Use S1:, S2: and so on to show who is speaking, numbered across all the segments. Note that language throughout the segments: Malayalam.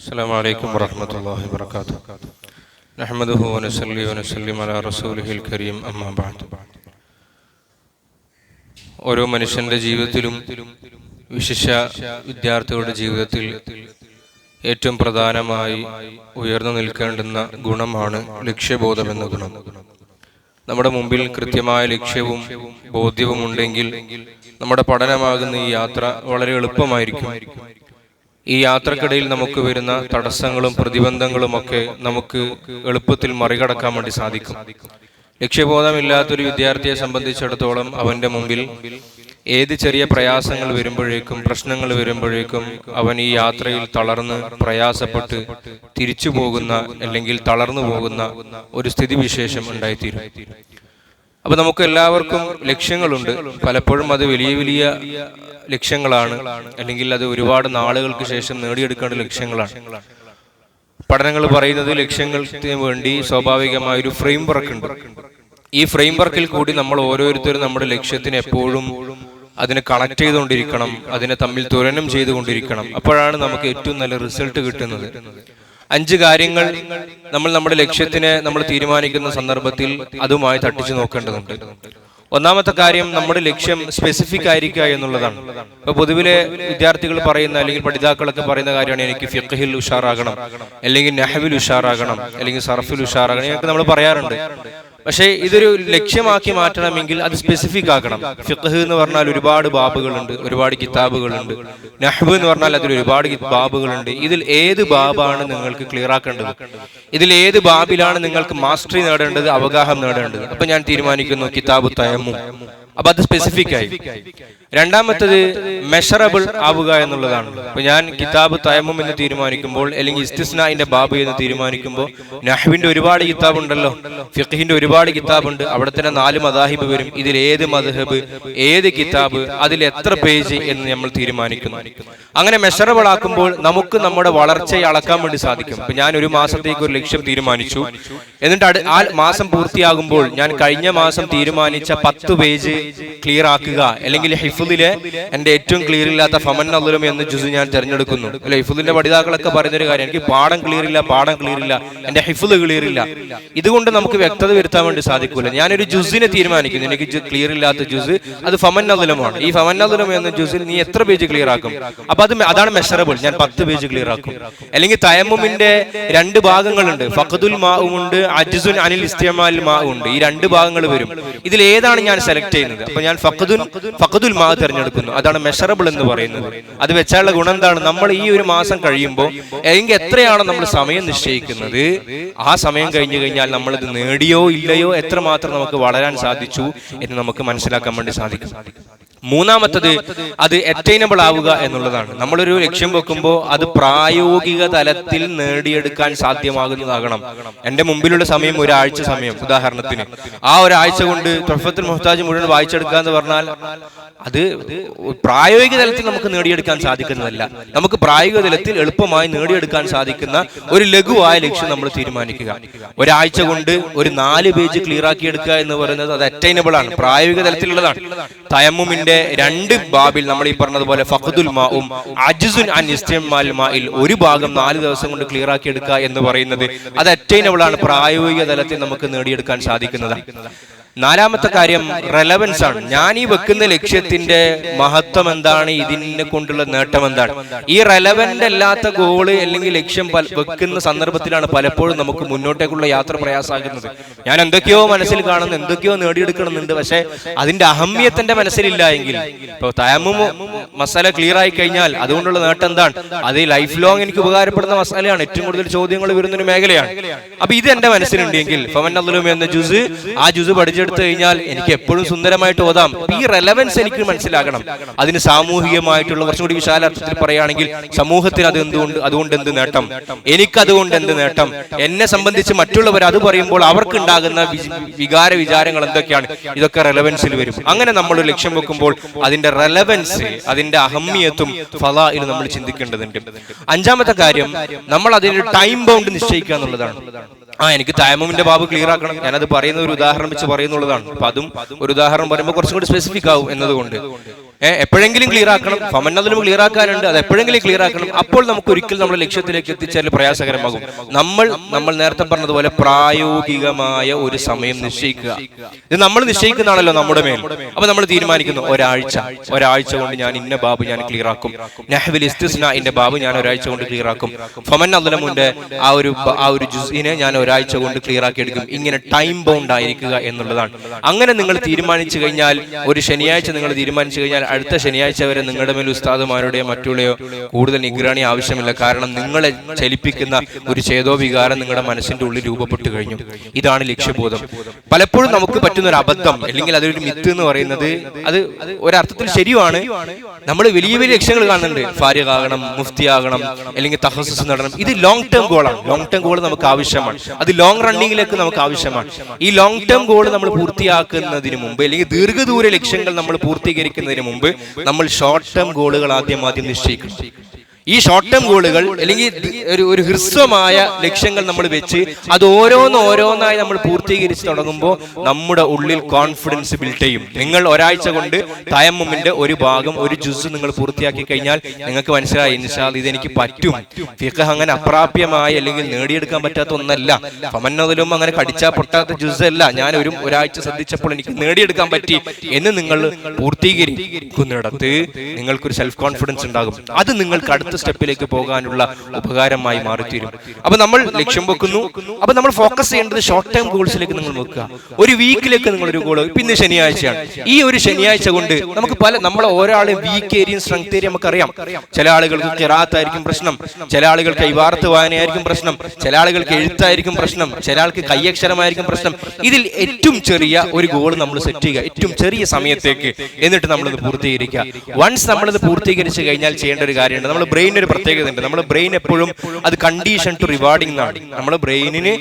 S1: السلام عليكم ورحمة الله وبركاته نحمده ونصلي ونسلم على رسوله الكريم أما بعد ഓരോ മനുഷ്യന്റെ ജീവിതത്തിലും വിശിഷ്ട വിദ്യാർത്ഥികളുടെ ജീവിതത്തിൽ ഏറ്റവും പ്രധാനമായി ഉയർന്നു നിൽക്കേണ്ടുന്ന ഗുണമാണ് ലക്ഷ്യബോധം എന്ന ഗുണം നമ്മുടെ മുമ്പിൽ കൃത്യമായ ലക്ഷ്യവും ബോധ്യവും ഉണ്ടെങ്കിൽ നമ്മുടെ പഠനമാകുന്ന ഈ യാത്ര വളരെ എളുപ്പമായിരിക്കും ഈ യാത്രക്കിടയിൽ നമുക്ക് വരുന്ന തടസ്സങ്ങളും പ്രതിബന്ധങ്ങളും ഒക്കെ നമുക്ക് എളുപ്പത്തിൽ മറികടക്കാൻ വേണ്ടി സാധിക്കും. ലക്ഷ്യബോധമില്ലാത്തൊരു വിദ്യാർത്ഥിയെ സംബന്ധിച്ചിടത്തോളം അവന്റെ മുമ്പിൽ ഏത് ചെറിയ പ്രയാസങ്ങൾ വരുമ്പോഴേക്കും പ്രശ്നങ്ങൾ വരുമ്പോഴേക്കും അവൻ ഈ യാത്രയിൽ തളർന്ന് പ്രയാസപ്പെട്ട് തിരിച്ചു പോകുന്ന അല്ലെങ്കിൽ തളർന്നു പോകുന്ന ഒരു സ്ഥിതിവിശേഷം ഉണ്ടായിത്തീരും. അപ്പൊ നമുക്ക് എല്ലാവർക്കും ലക്ഷ്യങ്ങളുണ്ട്. പലപ്പോഴും അത് വലിയ വലിയ ലക്ഷ്യങ്ങളാണ്. അല്ലെങ്കിൽ അത് ഒരുപാട് നാളുകൾക്ക് ശേഷം നേടിയെടുക്കേണ്ട ലക്ഷ്യങ്ങളാണ്. പഠനങ്ങൾ പറയുന്നത് ലക്ഷ്യങ്ങൾക്ക് വേണ്ടി സ്വാഭാവികമായ ഒരു ഫ്രെയിം വർക്ക് ഉണ്ട്. ഈ ഫ്രെയിം വർക്കിൽ കൂടി നമ്മൾ ഓരോരുത്തരും നമ്മുടെ ലക്ഷ്യത്തിന് എപ്പോഴും അതിനെ കണക്ട് ചെയ്തുകൊണ്ടിരിക്കണം അതിനെ തമ്മിൽ തുലനം ചെയ്തുകൊണ്ടിരിക്കണം. അപ്പോഴാണ് നമുക്ക് ഏറ്റവും നല്ല റിസൾട്ട് കിട്ടുന്നത്. അഞ്ച് കാര്യങ്ങൾ നമ്മൾ നമ്മുടെ ലക്ഷ്യത്തിനെ നമ്മൾ തീരുമാനിക്കുന്ന സന്ദർഭത്തിൽ അതുമായി തട്ടിച്ചു നോക്കേണ്ടതുണ്ട്. ഒന്നാമത്തെ കാര്യം നമ്മുടെ ലക്ഷ്യം സ്പെസിഫിക് ആയിരിക്കുക എന്നുള്ളതാണ്. ഇപ്പൊ പൊതുവിലെ വിദ്യാർത്ഥികൾ പറയുന്ന അല്ലെങ്കിൽ പഠിതാക്കളൊക്കെ പറയുന്ന കാര്യമാണ് എനിക്ക് ഫിഖഹിൽ ഉഷാറാകണം അല്ലെങ്കിൽ നെഹവിൽ ഉഷാറാകണം അല്ലെങ്കിൽ സർഫിൽ ഉഷാറാകണം ഇതൊക്കെ നമ്മൾ പറയാറുണ്ട്. പക്ഷേ ഇതൊരു ലക്ഷ്യമാക്കി മാറ്റണമെങ്കിൽ അത് സ്പെസിഫിക് ആക്കണം. ഫിഖ് എന്ന് പറഞ്ഞാൽ ഒരുപാട് ബാബുകളുണ്ട് ഒരുപാട് കിതാബുകളുണ്ട്. നഹ്ബ് എന്ന് പറഞ്ഞാൽ അതിൽ ഒരുപാട് ബാബുകളുണ്ട്. ഇതിൽ ഏത് ബാബാണ് നിങ്ങൾക്ക് ക്ലിയർ ആക്കേണ്ടത്? ഇതിൽ ഏത് ബാബിലാണ് നിങ്ങൾക്ക് മാസ്റ്ററി നേടേണ്ടത് അവഗാഹം നേടേണ്ടത്? അപ്പൊ ഞാൻ തീരുമാനിക്കുന്നു കിതാബ് തയമു അപ്പൊ അത് സ്പെസിഫിക് ആയി. രണ്ടാമത്തത് മെഷറബിൾ ആവുക എന്നുള്ളതാണ്. അപ്പൊ ഞാൻ കിതാബ് തയമം എന്ന് തീരുമാനിക്കുമ്പോൾ അല്ലെങ്കിൽ ഇസ്തിസ്നായിന്റെ ബാബു എന്ന് തീരുമാനിക്കുമ്പോൾ നഹ്വിന്റെ ഒരുപാട് കിതാബ് ഉണ്ടല്ലോ. ഫിഖിന്റെ ഒരുപാട് കിതാബ് ഉണ്ട്. അവിടെ തന്നെ നാല് മദാഹിബ് വരും. ഇതിൽ ഏത് മദ്ഹബ് ഏത് കിതാബ് അതിൽ എത്ര പേജ് എന്ന് നമ്മൾ തീരുമാനിക്കുന്നു. അങ്ങനെ മെഷറബിൾ ആക്കുമ്പോൾ നമുക്ക് നമ്മുടെ വളർച്ചയെ അളക്കാൻ വേണ്ടി സാധിക്കും. ഇപ്പൊ ഞാൻ ഒരു മാസത്തേക്ക് ഒരു ലക്ഷ്യം തീരുമാനിച്ചു. എന്നിട്ട് ആ മാസം പൂർത്തിയാകുമ്പോൾ ഞാൻ കഴിഞ്ഞ മാസം തീരുമാനിച്ച പത്ത് പേജ് ക്ലിയർ ആക്കുക അല്ലെങ്കിൽ ഹിഫുദിലെ എന്റെ ഏറ്റവും ക്ലിയർ ഇല്ലാത്ത ഫമൻ നദുലം എന്ന ജുസ് ഞാൻ തിരഞ്ഞെടുക്കുന്നു. അല്ലെ ഹിഫുദിന്റെ പഠിതാക്കളൊക്കെ പറയുന്നൊരു കാര്യം എനിക്ക് പാഠം ക്ലിയർ ഇല്ല പാഠം ക്ലിയർ ഇല്ല എന്റെ ഹിഫുദ് ക്ലിയർ ഇല്ല. ഇതുകൊണ്ട് നമുക്ക് വ്യക്തത വരുത്താൻ വേണ്ടി സാധിക്കൂല. ഞാനൊരു ജുസിനെ തീരുമാനിക്കുന്നു. എനിക്ക് ക്ലിയർ ഇല്ലാത്ത ജുസ് അത് ഫമൻ നദുലമാണ് ഈ ഫമൻ നദുലം എന്ന ജുസിൽ നീ എത്ര പേജ് ക്ലിയർ ആക്കും? അപ്പൊ അത് അതാണ് മെഷറബിൾ ഞാൻ പത്ത് പേജ് ക്ലിയർ ആക്കും. അല്ലെങ്കിൽ തയമ്മുമിന്റെ രണ്ട് ഭാഗങ്ങളുണ്ട്. ഫഖദുൽ മാവും ഉണ്ട് അജ്സുൻ അനിൽ ഇസ്തിമാൽ മാവും ഉണ്ട്. ഈ രണ്ട് ഭാഗങ്ങൾ വരും. ഇതിൽ ഏതാണ് ഞാൻ സെലക്ട് ചെയ്യുന്നത്? അപ്പൊ ഞാൻ ഫഖദുൻ ഫഖദുൽ മാ തിരഞ്ഞെടുക്കുന്നു. അതാണ് മെഷറബിൾ എന്ന് പറയുന്നത്. അത് വെച്ചാലുള്ള ഗുണം എന്താണ്? നമ്മൾ ഈ ഒരു മാസം കഴിയുമ്പോൾ എങ്കിൽ എത്രയാണ് നമ്മൾ സമയം നിശ്ചയിക്കുന്നത്? ആ സമയം കഴിഞ്ഞു കഴിഞ്ഞാൽ നമ്മൾ ഇത് നേടിയോ ഇല്ലയോ എത്രമാത്രം നമുക്ക് വളരാൻ സാധിച്ചു എന്ന് നമുക്ക് മനസ്സിലാക്കാൻ വേണ്ടി സാധിക്കും. മൂന്നാമത്തത് അത് അറ്റൈനബിൾ ആവുക എന്നുള്ളതാണ്. നമ്മളൊരു ലക്ഷ്യം വെക്കുമ്പോൾ അത് പ്രായോഗിക തലത്തിൽ നേടിയെടുക്കാൻ സാധ്യമാകുന്നതാകണം. എന്റെ മുമ്പിലുള്ള സമയം ഒരാഴ്ച സമയം ഉദാഹരണത്തിന്. ആ ഒരാഴ്ച കൊണ്ട് തൊഫത്തുൽ മുഹ്താജ് മുഴുവൻ വായിച്ചെടുക്കുക എന്ന് പറഞ്ഞാൽ അത് പ്രായോഗിക തലത്തിൽ നമുക്ക് നേടിയെടുക്കാൻ സാധിക്കുന്നതല്ല. നമുക്ക് പ്രായോഗിക തലത്തിൽ എളുപ്പമായി നേടിയെടുക്കാൻ സാധിക്കുന്ന ഒരു ലഘുവായ ലക്ഷ്യം നമ്മൾ തീരുമാനിക്കുക. ഒരാഴ്ച കൊണ്ട് ഒരു നാല് പേജ് ക്ലിയർ ആക്കി എടുക്കുക എന്ന് പറയുന്നത് അത് അറ്റൈനബിൾ ആണ് പ്രായോഗിക തലത്തിലുള്ളതാണ്. തയമ്മുമിന്റെ രണ്ട് ബാബിൽ നമ്മൾ ഈ പറഞ്ഞതുപോലെ ഫഖദുൽ മാവും അജ്സുൻ അൻ ഇസ്തിമാൽ മായിൽ ഒരു ഭാഗം നാല് ദിവസം കൊണ്ട് ക്ലിയർ ആക്കി എടുക്കുക എന്ന് പറയുന്നത് അത് അറ്റൈനബിൾ ആണ് പ്രായോഗിക തലത്തിൽ നമുക്ക് നേടിയെടുക്കാൻ സാധിക്കുന്നതാണ്. നാലാമത്തെ കാര്യം റെലവൻസ് ആണ്. ഞാൻ ഈ വെക്കുന്ന ലക്ഷ്യത്തിന്റെ മഹത്വം എന്താണ്? ഇതിനെ കൊണ്ടുള്ള നേട്ടം എന്താണ്? ഈ റെലവന്റ് അല്ലാത്ത ഗോൾ അല്ലെങ്കിൽ ലക്ഷ്യം വെക്കുന്ന സന്ദർഭത്തിലാണ് പലപ്പോഴും നമുക്ക് മുന്നോട്ടേക്കുള്ള യാത്ര പ്രയാസമാകുന്നത്. ഞാൻ എന്തൊക്കെയോ മനസ്സിൽ കാണുന്നു എന്തൊക്കെയോ നേടിയെടുക്കണമെന്നുണ്ട്. പക്ഷെ അതിന്റെ അഹമ്യത്തിന്റെ മനസ്സിലില്ല എങ്കിൽ. ഇപ്പൊ തയമും മസാല ക്ലിയർ ആയി കഴിഞ്ഞാൽ അതുകൊണ്ടുള്ള നേട്ടം എന്താണ്? അത് ലൈഫ് ലോങ് എനിക്ക് ഉപകാരപ്പെടുന്ന മസാലയാണ് ഏറ്റവും കൂടുതൽ ചോദ്യങ്ങൾ വരുന്ന ഒരു മേഖലയാണ്. അപ്പൊ ഇത് എന്റെ മനസ്സിലുണ്ടെങ്കിൽ ഫമൻ എന്ന ജുസ് ആ ജുസ് പഠിച്ചെടുത്ത് കഴിഞ്ഞാൽ എനിക്ക് എപ്പോഴും സുന്ദരമായിട്ട് ഓതാം. ഈ റെലവൻസ് എനിക്ക് മനസ്സിലാകണം. അതിന് സാമൂഹികമായിട്ടുള്ള കുറച്ചും കൂടി വിശാലാർത്ഥത്തിൽ പറയുകയാണെങ്കിൽ സമൂഹത്തിന് അത് എന്തുകൊണ്ട് അതുകൊണ്ട് എന്ത് നേട്ടം? എനിക്ക് അതുകൊണ്ട് എന്ത് നേട്ടം? എന്നെ സംബന്ധിച്ച് മറ്റുള്ളവർ അത് പറയുമ്പോൾ അവർക്ക് ഉണ്ടാകുന്ന വികാര വിചാരങ്ങൾ എന്തൊക്കെയാണ്? ഇതൊക്കെ റെലവൻസിൽ വരും. അങ്ങനെ നമ്മൾ ലക്ഷ്യം വെക്കുമ്പോൾ അതിന്റെ റെലവൻസ് അതിന്റെ അഹമ്യത്തും ഫലായിൽ നമ്മൾ ചിന്തിക്കേണ്ടതുണ്ട്. അഞ്ചാമത്തെ കാര്യം നമ്മൾ അതിന് ടൈം ബൗണ്ട് നിശ്ചയിക്കുക എന്നുള്ളതാണ്. ആ എനിക്ക് തയമമിന്റെ ബാബ് ക്ലിയർ ആക്കണം. ഞാനത് പറയുന്ന ഒരു ഉദാഹരണം വെച്ച് പറയുന്നുള്ളതാണ്. അപ്പൊ അതും ഒരു ഉദാഹരണം പറയുമ്പോൾ കുറച്ചും കൂടി സ്പെസിഫിക് ആവും എന്നതുകൊണ്ട്. ഏഹ് എപ്പോഴെങ്കിലും ക്ലിയർ ആക്കണം. ഫമന്നതിലും ക്ലിയർ ആക്കാനുണ്ട്. അത് എപ്പോഴെങ്കിലും ക്ലിയർ ആക്കണം. അപ്പോൾ നമുക്ക് ഒരിക്കലും നമ്മുടെ ലക്ഷ്യത്തിലേക്ക് എത്തിച്ചാൽ പ്രയാസകരമാകും. നമ്മൾ നമ്മൾ നേരത്തെ പറഞ്ഞതുപോലെ പ്രായോഗികമായ ഒരു സമയം നിശ്ചയിക്കുക. ഇത് നമ്മൾ നിശ്ചയിക്കുന്നതാണല്ലോ നമ്മുടെ മേൽ. അപ്പൊ നമ്മൾ തീരുമാനിക്കുന്നു ഒരാഴ്ച. ഒരാഴ്ച കൊണ്ട് ഞാൻ ഇന്ന ബാബു ഞാൻ ക്ലിയർ ആക്കും. നെഹ്വിൽ ഇസ്തിസ്ന ഇന്റെ ബാബു ഞാൻ ഒരാഴ്ച കൊണ്ട് ക്ലിയർ ആക്കും. ഫമൻ അതിലമുന്റെ ആ ഒരു ആ ഒരു ജുസിനെ ഞാൻ ഒരാഴ്ച കൊണ്ട് ക്ലിയർ ആക്കി എടുക്കും. ഇങ്ങനെ ടൈം ബൗണ്ട് ആയിരിക്കുക എന്നുള്ളതാണ്. അങ്ങനെ നിങ്ങൾ തീരുമാനിച്ചു കഴിഞ്ഞാൽ ഒരു ശനിയാഴ്ച നിങ്ങൾ തീരുമാനിച്ചു കഴിഞ്ഞാൽ അടുത്ത ശനിയാഴ്ച വരെ നിങ്ങളുടെ മേൽ ഉസ്താദുമാരുടെയോ മറ്റുള്ളയോ കൂടുതൽ നിഗ്രാണി ആവശ്യമില്ല. കാരണം നിങ്ങളെ ചലിപ്പിക്കുന്ന ഒരു ചേതോ വികാരം നിങ്ങളുടെ മനസ്സിന്റെ ഉള്ളിൽ രൂപപ്പെട്ടു കഴിഞ്ഞു. ഇതാണ് ലക്ഷ്യബോധം. പലപ്പോഴും നമുക്ക് പറ്റുന്ന ഒരു അബദ്ധം അല്ലെങ്കിൽ അതൊരു മിത്ത് എന്ന് പറയുന്നത് അത് ഒരർത്ഥത്തിൽ ശരിയാണ് നമ്മൾ വലിയ വലിയ ലക്ഷ്യങ്ങൾ കാണുന്നുണ്ട്. ഫാരിഖ് ആകണം മുഫ്തി ആകണം അല്ലെങ്കിൽ തഹസസ് നടണം. ഇത് ലോങ് ടേം ഗോളാണ് ലോങ് ടേം ഗോൾ നമുക്ക് ആവശ്യമാണ്. അത് ലോങ് റണ്ണിങ്ങിലേക്ക് നമുക്ക് ആവശ്യമാണ്. ഈ ലോങ് ടേം ഗോൾ നമ്മൾ പൂർത്തിയാക്കുന്നതിന് മുമ്പ് അല്ലെങ്കിൽ ദീർഘദൂര ലക്ഷ്യങ്ങൾ നമ്മൾ പൂർത്തീകരിക്കുന്നതിന് മുമ്പ് നമ്മൾ ഷോർട്ട് ടേം ഗോളുകൾ ആദ്യം ആദ്യം നിശ്ചയിക്കണം. ഈ ഷോർട്ട് ടേം ഗോളുകൾ അല്ലെങ്കിൽ ഒരു ഒരു ഹ്രസ്വമായ ലക്ഷ്യങ്ങൾ നമ്മൾ വെച്ച് അത് ഓരോന്ന് ഓരോന്നായി നമ്മൾ പൂർത്തീകരിച്ച് തുടങ്ങുമ്പോൾ നമ്മുടെ ഉള്ളിൽ കോൺഫിഡൻസ് ബിൽഡ് ചെയ്യും. നിങ്ങൾ ഒരാഴ്ച കൊണ്ട് തയമ്മിന്റെ ഒരു ഭാഗം ഒരു ജുസ് നിങ്ങൾ പൂർത്തിയാക്കി കഴിഞ്ഞാൽ നിങ്ങൾക്ക് മനസ്സിലായി ഇൻഷാൽ ഇതെനിക്ക് പറ്റും. ഫിഖ് അങ്ങനെ അപ്രാപ്യമായ അല്ലെങ്കിൽ നേടിയെടുക്കാൻ പറ്റാത്ത ഒന്നല്ല. ഫമന്നതിലും അങ്ങനെ കടിച്ചാൽ പൊട്ടാത്ത ജുസ് അല്ല. ഞാൻ ഒരു ഒരാഴ്ച ശ്രദ്ധിച്ചപ്പോൾ എനിക്ക് നേടിയെടുക്കാൻ പറ്റി എന്ന് നിങ്ങൾ പൂർത്തീകരിക്കുന്നിടത്ത് നിങ്ങൾക്കൊരു സെൽഫ് കോൺഫിഡൻസ് ഉണ്ടാകും അത് നിങ്ങൾക്ക് അടുത്ത സ്റ്റെപ്പിലേക്ക് പോകാനുള്ള ഉപകാരമായി മാറിത്തീരും. അപ്പൊ നമ്മൾ ലക്ഷ്യം വെക്കുന്നു. അപ്പൊ നമ്മൾ ഫോക്കസ് ചെയ്യേണ്ടത് ഷോർട്ട് ടൈം ഗോൾസിലേക്ക് നിങ്ങൾ വെക്കുക ഒരു വീക്കിലേക്ക് നിങ്ങൾ ഒരു ഗോൾ ഇന്ന് ശനിയാഴ്ചയാണ്. ഈ ഒരു ശനിയാഴ്ച കൊണ്ട് നമുക്ക് പല നമ്മളെ ഒരാളെ വീക്ക് ഏരിയയും സ്ട്രെങ്ത് ഏരിയ നമുക്കറിയാം ചില ആളുകൾക്ക് കിറാത്തായിരിക്കും പ്രശ്നം. ചില ആളുകൾക്ക് ഇവാർത്ത് വായനയായിരിക്കും പ്രശ്നം. ചില ആളുകൾക്ക് എഴുത്തായിരിക്കും പ്രശ്നം. ചില ആൾക്ക് കയ്യക്ഷരമായിരിക്കും പ്രശ്നം. ഇതിൽ ഏറ്റവും ചെറിയ ഒരു ഗോൾ നമ്മൾ സെറ്റ് ചെയ്യുക. ഏറ്റവും ചെറിയ സമയത്തേക്ക് എന്നിട്ട് നമ്മളത് പൂർത്തീകരിക്കുക വൺസ് നമ്മളത് പൂർത്തീകരിച്ച് കഴിഞ്ഞാൽ ചെയ്യേണ്ട ഒരു കാര്യമുണ്ട് നമ്മൾ ബ്രെയിൻ ഒരു പ്രത്യേകത ഉണ്ട് നമ്മുടെ ബ്രെയിൻ എപ്പോഴും അത് കണ്ടീഷൻ ടു റിവാർഡിംഗ് എന്നാണ്. നമ്മുടെ ബ്രെയിനിന്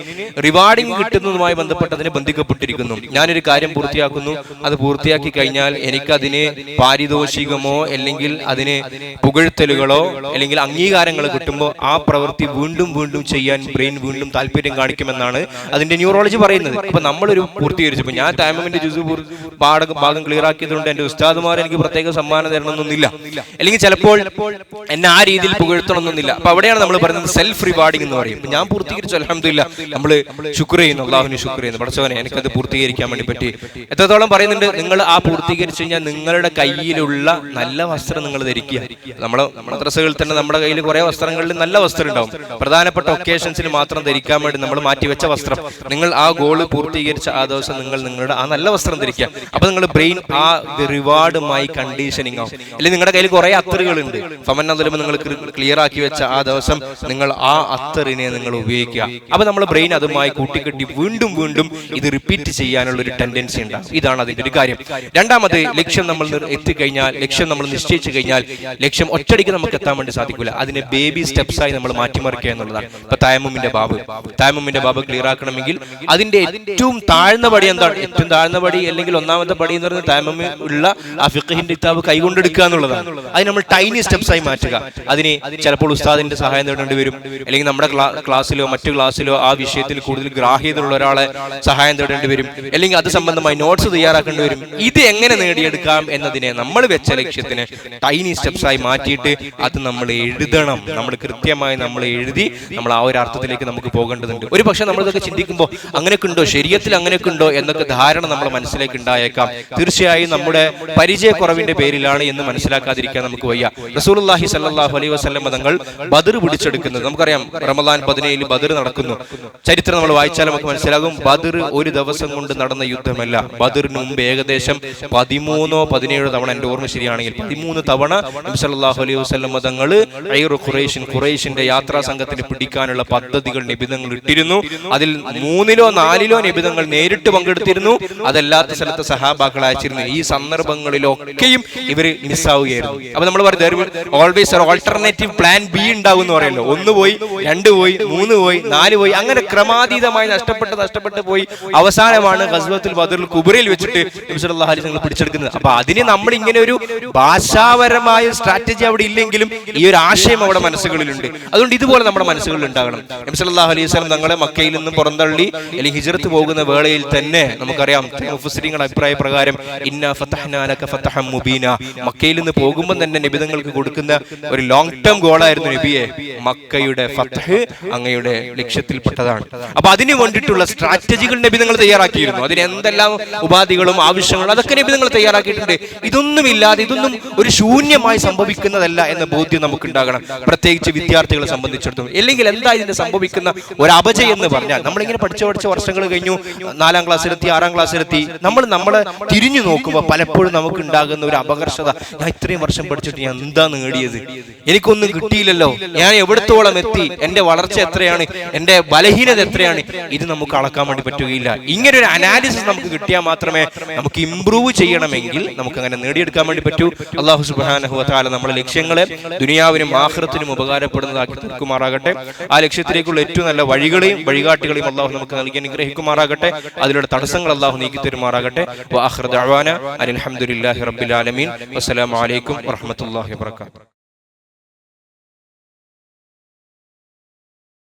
S1: റിവാർഡിംഗ് കിട്ടുന്നതുമായി ബന്ധപ്പെട്ട് അതിന് ബന്ധിക്കപ്പെട്ടിരിക്കുന്നു. ഞാനൊരു കാര്യം പൂർത്തിയാക്കുന്നു. അത് പൂർത്തിയാക്കി കഴിഞ്ഞാൽ എനിക്കതിന് പാരിതോഷികമോ അല്ലെങ്കിൽ അതിന് പുകഴ്ത്തലുകളോ അല്ലെങ്കിൽ അംഗീകാരങ്ങൾ കിട്ടുമ്പോൾ ആ പ്രവൃത്തി വീണ്ടും വീണ്ടും ചെയ്യാൻ ബ്രെയിൻ വീണ്ടും താല്പര്യം കാണിക്കുമെന്നാണ് അതിന്റെ ന്യൂറോളജി പറയുന്നത്. അപ്പൊ നമ്മളൊരു പൂർത്തീകരിച്ചു ഞാൻ ടൈമിന്റെ ജുസു പാഠം ഭാഗം ക്ലിയർ ആക്കിയതുകൊണ്ട് എന്റെ ഉസ്താദുമാർ എനിക്ക് പ്രത്യേക സമ്മാനം തരണമെന്നൊന്നുമില്ല. അല്ലെങ്കിൽ ചിലപ്പോൾ എന്നെ ആ രീതിയിൽ പുകഴ്ത്തണമെന്നില്ല. അപ്പൊ അവിടെയാണ് നമ്മൾ പറയുന്നത് സെൽഫ് റിവാർഡിംഗ് എന്ന് പറയും ഞാൻ പൂർത്തീകരിച്ചു. അലഹമില്ല നമ്മൾ ശുക്ർ ചെയ്യുന്നു അള്ളാഹുവിന് ശുക്ർ ചെയ്യുന്നു പഠിച്ചവനെ എനിക്കത് പൂർത്തീകരിക്കാൻ വേണ്ടി പറ്റി. എത്രത്തോളം പറയുന്നുണ്ട്? നിങ്ങൾ ആ പൂർത്തീകരിച്ചു കഴിഞ്ഞാൽ നിങ്ങളുടെ കയ്യിലുള്ള നല്ല വസ്ത്രം നിങ്ങൾ ധരിക്കുക. നമ്മളെ മദ്രസകളിൽ തന്നെ നമ്മുടെ കയ്യിൽ കുറെ വസ്ത്രങ്ങളിൽ നല്ല വസ്ത്രം ഉണ്ടാവും. പ്രധാനപ്പെട്ട ഒക്കേഷൻസിന് മാത്രം ധരിക്കാൻ വേണ്ടി നമ്മൾ മാറ്റിവെച്ച വസ്ത്രം. നിങ്ങൾ ആ ഗോൾ പൂർത്തീകരിച്ച ആ ദിവസം നിങ്ങൾ നിങ്ങളുടെ ആ നല്ല വസ്ത്രം ധരിക്കുക. അപ്പൊ നിങ്ങൾ ബ്രെയിൻ ആ റിവാർഡുമായി കണ്ടീഷനിങ് ആവും. അല്ലെങ്കിൽ നിങ്ങളുടെ കയ്യിൽ കുറെ അത്തറുകളുണ്ട് ഫമൻ അതിലും നിങ്ങൾ ക്ലിയർ ആക്കി വെച്ച ആ ദിവസം നിങ്ങൾ ആ അത്തറിനെ നിങ്ങൾ ഉപയോഗിക്കുക. അപ്പൊ നമ്മൾ ബ്രെയിൻ അതുമായി കൂട്ടിക്കെട്ടി വീണ്ടും വീണ്ടും ഇത് റിപ്പീറ്റ് ചെയ്യാനുള്ള ഒരു ടെൻഡൻസി ഉണ്ടാകും. ഇതാണ് അതിന്റെ ഒരു കാര്യം. രണ്ടാമത് ലക്ഷ്യം നമ്മൾ എത്തിക്കഴിഞ്ഞാൽ ലക്ഷ്യം നമ്മൾ നിശ്ചയിച്ചു കഴിഞ്ഞാൽ ലക്ഷ്യം ഒറ്റടിക്ക് നമുക്ക് എത്താൻ വേണ്ടി സാധിക്കില്ല അതിനെ ബേബി സ്റ്റെപ്സ് ആയി നമ്മൾ മാറ്റിമറിക്കുക എന്നുള്ളതാണ്. ഇപ്പൊ തായമ്മുമിന്റെ ബാബ്. തായമ്മുമിന്റെ ബാബ് ക്ലിയർ ആക്കണമെങ്കിൽ അതിന്റെ ഏറ്റവും താഴ്ന്ന പടി എന്താണ്? ഏറ്റവും താഴ്ന്ന പടി അല്ലെങ്കിൽ ഒന്നാമത്തെ പടി എന്ന് പറയുന്നത് തായമ്മ ഉള്ള ആ ഫിഖഹിന്റെ കിതാബ് കൈകൊണ്ടെടുക്കുക എന്നുള്ളതാണ്. അത് നമ്മൾ ടൈനി സ്റ്റെപ്സ് ആയി മാറ്റുക. അതിന് ചിലപ്പോൾ ഉസ്താദിന്റെ സഹായം തേടേണ്ടി വരും അല്ലെങ്കിൽ നമ്മുടെ ക്ലാസ്സിലോ മറ്റു ക്ലാസ്സിലോ ആ വിഷയത്തിൽ കൂടുതൽ ഗ്രാഹ്യതയുള്ള ഒരാളെ സഹായം തേടേണ്ടി വരും അല്ലെങ്കിൽ അത് സംബന്ധമായി നോട്ട്സ് തയ്യാറാക്കേണ്ടി വരും. ഇത് എങ്ങനെ നേടിയെടുക്കാം എന്നതിനെ നമ്മൾ വെച്ച ലക്ഷ്യത്തിന് ടൈനി സ്റ്റെപ്സ് ആയി മാറ്റിയിട്ട് അത് നമ്മൾ എഴുതണം. നമ്മൾ കൃത്യമായി നമ്മൾ എഴുതി നമ്മൾ ആ ഒരു അർത്ഥത്തിലേക്ക് നമുക്ക് പോകേണ്ടതുണ്ട്. ഒരു പക്ഷെ നമ്മൾ ഇതൊക്കെ ചിന്തിക്കുമ്പോൾ അങ്ങനെയൊക്കെ ഉണ്ടോ ശരീരത്തിൽ അങ്ങനെയൊക്കെ ഉണ്ടോ എന്നൊക്കെ ധാരണ നമ്മുടെ മനസ്സിലേക്ക് ഉണ്ടായേക്കാം. തീർച്ചയായും നമ്മുടെ പരിചയക്കുറവിന്റെ പേരിലാണ് എന്ന് മനസ്സിലാക്കാതിരിക്കാൻ നമുക്ക് വയ്യ. റസൂൽ റസൂലുള്ളാഹി സല്ലല്ലാഹു അലൈഹി വസ്ല്ലം തങ്ങൾ ബദർ പിടിച്ചെടുക്കുന്നത്. നമുക്കറിയാം റമദാൻ പതിനേഴിൽ ബദർ നടക്കുന്നു. ചരിത്രം നമ്മൾ വായിച്ചാൽ നമുക്ക് മനസ്സിലാകും ബദർ ഒരു ദിവസം കൊണ്ട് നടന്ന യുദ്ധമല്ല. ബദറിന് മുമ്പ് ഏകദേശം പതിമൂന്നോ പതിനേഴോ തവണ എന്റെ ഓർമ്മ ശരിയാണെങ്കിൽ പതിമൂന്ന് തവണ നബി സല്ലല്ലാഹു അലൈഹി വസല്ലം തങ്ങൾ ഐറു ഖുറൈഷിൻ ഖുറൈഷിന്റെ യാത്രാ സംഘത്തിന് പിടിക്കാനുള്ള പദ്ധതികൾ നിബിധങ്ങൾ ഇട്ടിരുന്നു. അതിൽ മൂന്നിലോ നാലിലോ നിബിധങ്ങൾ നേരിട്ട് പങ്കെടുത്തിരുന്നു. അതല്ലാത്ത സ്ഥലത്ത് സഹാബാക്കൾ അയച്ചിരുന്നു. ഈ സന്ദർഭങ്ങളിലൊക്കെയും ഇവർ മിസ്സാവുകയായിരുന്നു. അപ്പൊ നമ്മൾ പറയുന്നത് ഓൾവേസ് ഓൾട്ടർനേറ്റീവ് പ്ലാൻ ബി ഉണ്ടാവും എന്ന് പറയുന്നത് ഒന്ന് പോയി രണ്ട് പോയി മൂന്ന് പോയി നാല് പോയി. അങ്ങനെ ക്രമാതീതമായി നഷ്ടപ്പെട്ട് നഷ്ടപ്പെട്ട് പോയി. അവസാനമാണ് ഗസ്വത്തുൽ ബദറിൽ കുബറയിൽ വെച്ചിട്ട് അലൈഹി വസല്ലം പിടിച്ചെടുക്കുന്നത്. അപ്പൊ അതിന് നമ്മൾ ഇങ്ങനെ ഒരു ഭാഷാപരമായ സ്ട്രാറ്റജി അവിടെ ഇല്ലെങ്കിലും ഈ ഒരു ആശയം അവിടെ മനസ്സുകളിലുണ്ട്. അതുകൊണ്ട് ഇതുപോലെ നമ്മുടെ മനസ്സുകളിൽ ഉണ്ടാകണം. നബി അലൈഹി വസല്ലം തങ്ങളെ മക്കയിൽ നിന്ന് പുറന്തള്ളി അല്ലെങ്കിൽ ഹിജ്റത്ത് പോകുന്ന വേളയിൽ തന്നെ നമുക്കറിയാം അഭിപ്രായ പ്രകാരം മുബീന. മക്കയിൽ നിന്ന് പോകുമ്പോൾ തന്നെ നിബിധങ്ങൾക്ക് കൊടുക്കുന്ന ഒരു ലോങ് ടേം ഗോളായിരുന്നു നബിയെ മക്കയുടെ ഫതഹ് അങ്ങയുടെ ലക്ഷ്യത്തിൽപ്പെട്ടതാണ്. അപ്പൊ അതിനു വേണ്ടിയിട്ടുള്ള സ്ട്രാറ്റജികൾ നബി നിങ്ങൾ തയ്യാറാക്കിയിരുന്നു. അതിന് എന്തെല്ലാം ഉപാധികളും ആവശ്യങ്ങളും അതൊക്കെ നബി നിങ്ങൾ തയ്യാറാക്കിയിട്ടുണ്ട്. ഇതൊന്നുമില്ലാതെ ഇതൊന്നും ഒരു ശൂന്യമായി സംഭവിക്കുന്നതല്ല എന്ന ബോധ്യം നമുക്ക് ഉണ്ടാകണം പ്രത്യേകിച്ച് വിദ്യാർത്ഥികളെ സംബന്ധിച്ചിടത്തോളം. അല്ലെങ്കിൽ എന്താ ഇതിന് സംഭവിക്കുന്ന ഒരു അപജയം എന്ന് പറഞ്ഞാൽ നമ്മളിങ്ങനെ പഠിച്ച പഠിച്ച വർഷങ്ങൾ കഴിഞ്ഞു നാലാം ക്ലാസ്സിലെത്തി ആറാം ക്ലാസ്സിലെത്തി നമ്മൾ നമ്മളെ തിരിഞ്ഞു നോക്കുമ്പോൾ പലപ്പോഴും നമുക്ക് ഉണ്ടാകുന്ന ഒരു അപകർഷത. ഞാൻ ഇത്രയും വർഷം പഠിച്ചിട്ട് ഞാൻ എന്താ നേടിയത്? എനിക്കൊന്നും കിട്ടിയില്ലല്ലോ. ഞാൻ എവിടത്തോളം എത്തി? എന്റെ വളർച്ച എത്രയാണ്? എന്റെ ബലഹീനത എത്രയാണ്? ഇത് നമുക്ക് അളക്കാൻ വേണ്ടി പറ്റുകയില്ല. ഇങ്ങനെ ഒരു അനാലിസിസ് നമുക്ക് കിട്ടിയാൽ മാത്രമേ നമുക്ക് ഇംപ്രൂവ് ചെയ്യണമെങ്കിൽ നമുക്ക് അങ്ങനെ നേടിയെടുക്കാൻ വേണ്ടി പറ്റൂ. അള്ളാഹു സുബാനഹുല നമ്മുടെ ലക്ഷ്യങ്ങളെ ദുനിയാവിനും ആഹ്റത്തിനും ഉപകാരപ്പെടുന്നതാക്കി തീർക്കുമാറാകട്ടെ. ആ ലക്ഷ്യത്തിലേക്കുള്ള ഏറ്റവും നല്ല വഴികളെയും വഴികാട്ടികളെയും അള്ളാഹു നമുക്ക് നൽകി അനുഗ്രഹിക്കുമാറാകട്ടെ. അതിലൂടെ തടസ്സങ്ങൾ അള്ളാഹു നീക്കി തരുമാറാകട്ടെ. അലഹമുല്ലാഹി ദഅവാന അസ്സലാമലൈക്കും വാഹമത്തല്ലാഹി റബ്ബിൽ